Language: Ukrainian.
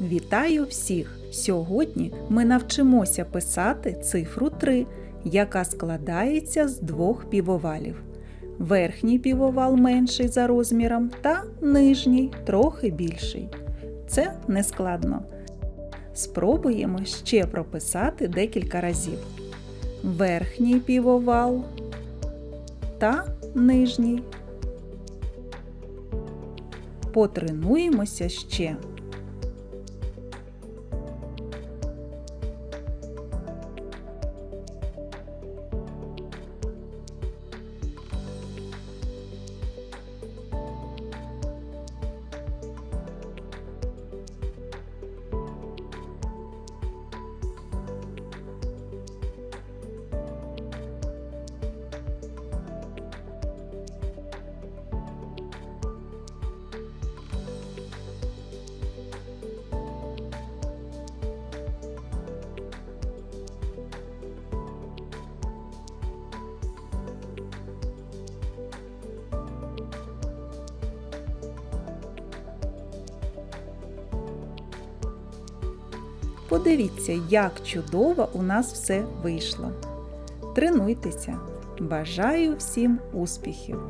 Вітаю всіх! Сьогодні ми навчимося писати цифру 3, яка складається з двох півовалів. Верхній півовал менший за розміром та нижній трохи більший. Це не складно. Спробуємо ще прописати декілька разів. Верхній півовал та нижній. Потренуємося ще. Подивіться, як чудово у нас все вийшло. Тренуйтеся! Бажаю всім успіхів!